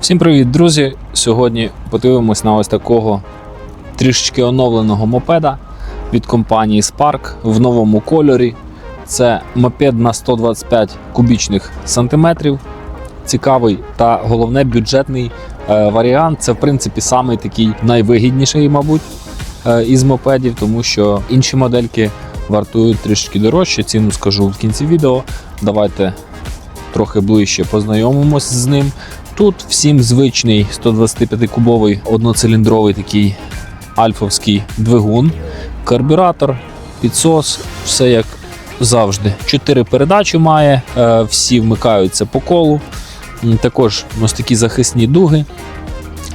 Всім привіт, друзі! Сьогодні подивимось на ось такого трішечки оновленого мопеда від компанії Spark в новому кольорі. Це мопед на 125 кубічних сантиметрів. Цікавий та головне бюджетний е, варіант. Це в принципі самий такий найвигідніший, мабуть, е, із мопедів, тому що інші модельки вартують трішки дорожче. Ціну скажу в кінці відео. Давайте трохи ближче познайомимось з ним. Тут всім звичний 125-кубовий одноциліндровий такий альфовський двигун, карбюратор, підсос, все як завжди. Чотири передачі має, е, всі вмикаються по колу. Також ось такі захисні дуги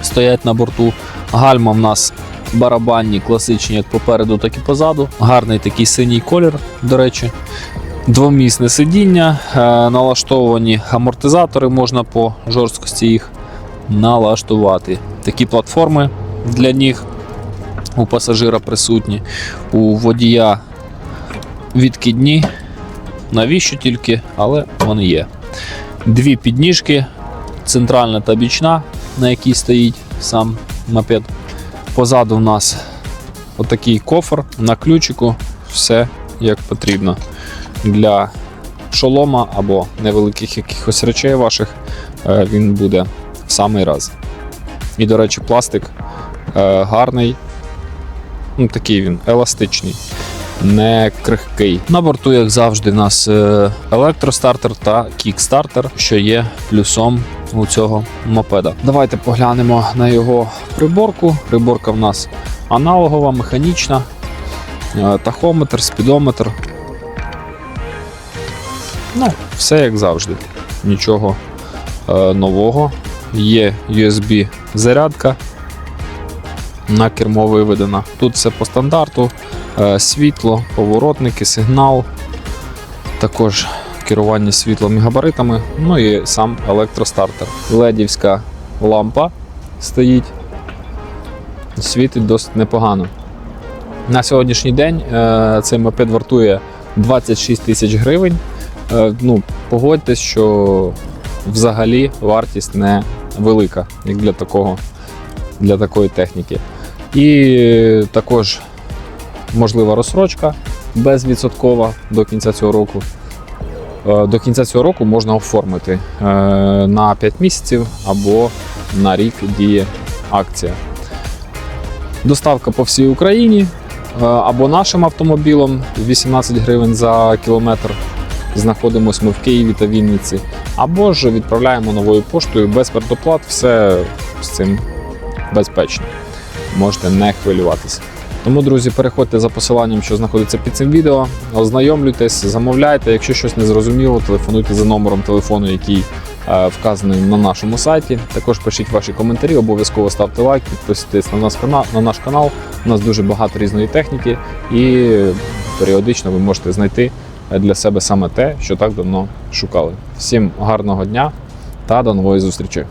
стоять на борту. Гальма в нас барабанні, класичні, як попереду, так і позаду. Гарний такий синій колір, до речі. Двомісне сидіння, е, налаштовані амортизатори, можна по жорсткості їх налаштувати. Такі платформи для ніг у пасажира присутні, у водія відкидні. Навіщо тільки, але вони є. Дві підніжки, центральна та бічна, на якій стоїть сам мопед. Позаду в нас отакий кофр на ключику, все як потрібно для шолома або невеликих якихось речей ваших е, він буде в самий раз. І, до речі, пластик е, гарний, ну, такий він еластичний, не крихкий. На борту, як завжди, у нас е, електростартер та кікстартер, що є плюсом у цього мопеда. Давайте поглянемо на його приборку. Приборка в нас аналогова, механічна, тахометр, спідометр. Ну, все як завжди. Нічого е, нового. Є USB зарядка на кермо виведена. Тут все по стандарту. Е, світло, поворотники, сигнал, також керування світлом і габаритами. Ну і сам електростартер. Ледівська лампа стоїть. Світить досить непогано. На сьогоднішній день е, цей мопед вартує 26 тисяч гривень. Е, ну, погодьтесь, що взагалі вартість не велика, як для такого, для такої техніки. І також можлива розсрочка безвідсоткова до кінця цього року. Е, До кінця цього року можна оформити е, на 5 місяців або на рік діє акція. Доставка по всій Україні або нашим автомобілем 18 гривень за кілометр знаходимося ми в Києві та Вінниці, або ж відправляємо новою поштою без предоплат, все з цим безпечно. Можете не хвилюватися. Тому, друзі, переходьте за посиланням, що знаходиться під цим відео, ознайомлюйтесь, замовляйте. Якщо щось не зрозуміло, телефонуйте за номером телефону, який е, вказаний на нашому сайті. Також пишіть ваші коментарі, обов'язково ставте лайк, підписуйтесь на канал. На наш канал. У нас дуже багато різної техніки, і періодично ви можете знайти для себе саме те, що так давно шукали. Всім гарного дня та до нової зустрічі!